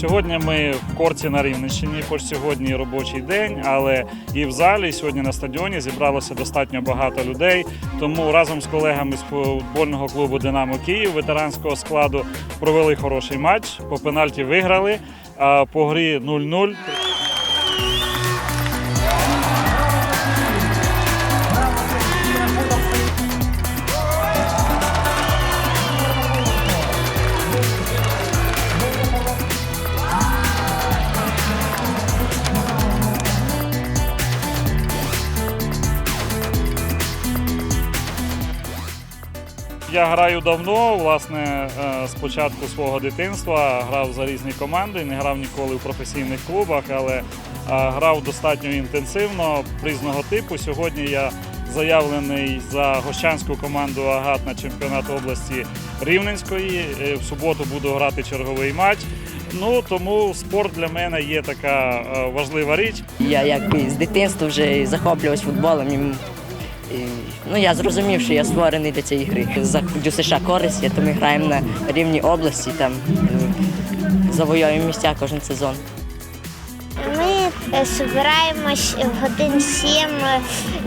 Сьогодні ми в корці на Рівненщині, хоч сьогодні робочий день, але і в залі, сьогодні на стадіоні зібралося достатньо багато людей. Тому разом з колегами з футбольного клубу Динамо Київ ветеранського складу провели хороший матч. По пенальті виграли. А по грі 0-0. Я граю давно, власне, е, з початку свого дитинства грав за різні команди, не грав ніколи в професійних клубах, але е, грав достатньо інтенсивно, різного типу. Сьогодні я заявлений за гощанську команду Агат на чемпіонат області Рівненської. Е, В суботу буду грати черговий матч. Ну тому спорт для мене є така важлива річ. Я якби з дитинства вже захоплювався футболом. Ну, я зрозумів, що я створений для цієї гри. За ДЮСШ користь, то ми граємо на рівні області, там е, завоюємо місця кожен сезон. Ми е, збираємось годин сім е,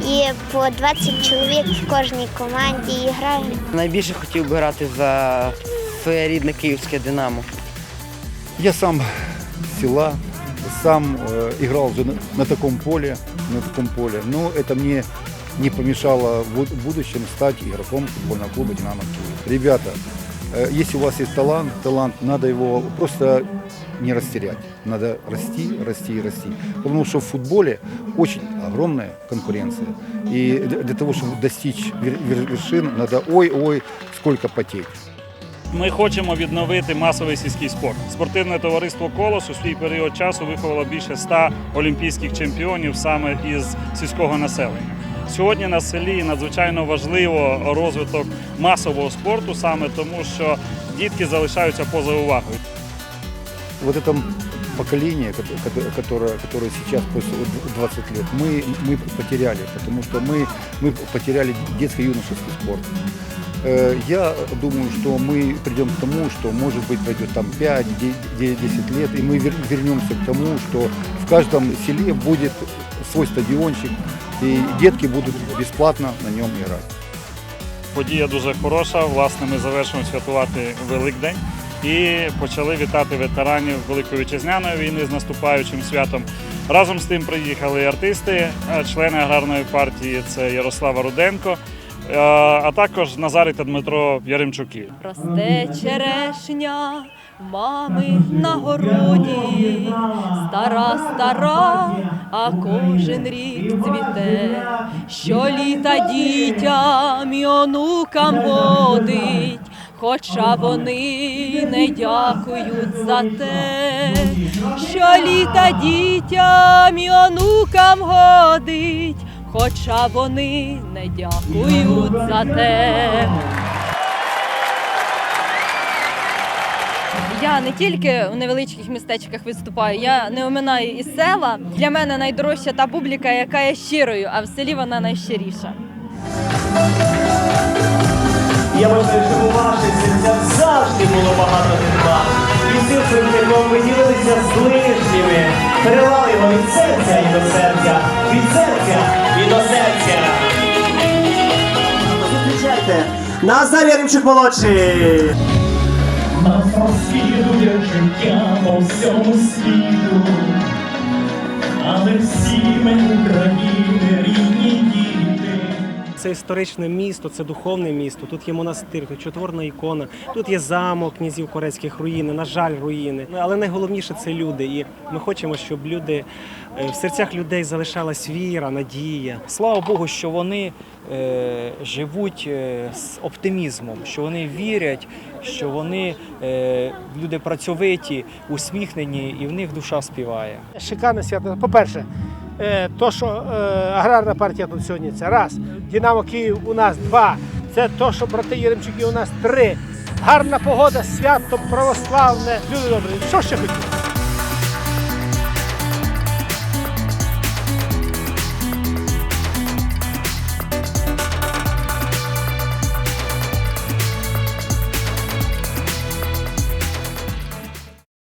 і по 20 чоловік в кожній команді і граємо. Найбільше хотів би грати за своє рідне київське Динамо. Я сам с села, сам играл на, на таком поле, на таком поле, но это мне не помешало в буд- будущем стать игроком футбольного клуба «Динамо Киев». Ребята, э, если у вас есть талант, талант, надо его просто не растерять. Надо расти, расти и расти. Потому что в футболе очень огромная конкуренция. И для того, чтобы достичь вер- вер- вершин, надо ой-ой, сколько потеть. Ми хочемо відновити масовий сільський спорт. Спортивне товариство Колос у свій період часу виховало більше 100 олімпійських чемпіонів саме із сільського населення. Сьогодні на селі надзвичайно важливо розвиток масового спорту, саме тому, що дітки залишаються поза увагою. вот это поколение, кото- кото- которое, которое сейчас после вот 20 лет, мы, мы потеряли, потому что мы, мы потеряли детско-юношеский спорт. Э, Я думаю, что мы придем к тому, что, может быть, пройдет там 5-10 лет, и мы вер- вернемся к тому, что в каждом селе будет свой стадиончик, и детки будут бесплатно на нем играть. Подія дуже хороша. Власне, ми завершуємо святкувати Великдень і почали вітати ветеранів Великої вітчизняної війни з наступаючим святом. Разом з тим приїхали артисти, е, члени аграрної партії це Ярослава Руденко, е, а також Назарій та Дмитро Яремчуки. Росте черешня мами на городі, стара, стара, а кожен рік цвіте, що літа дітям і онукам годить, хоча вони не дякують за те, що літа дітям і онукам годить, хоча вони не дякують за те. Я не тільки у невеличких містечках виступаю, я не оминаю і села. Для мене найдорожча та публіка, яка є щирою, а в селі вона найщиріша. Я бажаю, щоб у ваших серцях завжди було багато тепла. І цим теплом ви ділилися з ближніми. Передавали його від серця і до серця, від серця і до серця. Зустрічайте Назар Яремчук молодший. Розслідує життя по всьому світу, але всі ми України. Це історичне місто, це духовне місто. Тут є монастир, тут чотворна ікона, тут є замок князів корецьких руїни, на жаль, руїни. Ну, Але найголовніше це люди. І ми хочемо, щоб люди е, в серцях людей залишалась віра, надія. Слава Богу, що вони е, живуть е, з оптимізмом, що вони вірять, що вони е, люди працьовиті, усміхнені, і в них душа співає. Шикарне свято. По-перше, е, то, що е, аграрна партія тут сьогодні, це раз. Динамо Київ у нас два. Це то, що брати Єремчуки у нас три. Гарна погода, свято православне. Люди добрі. Що ще хотіли?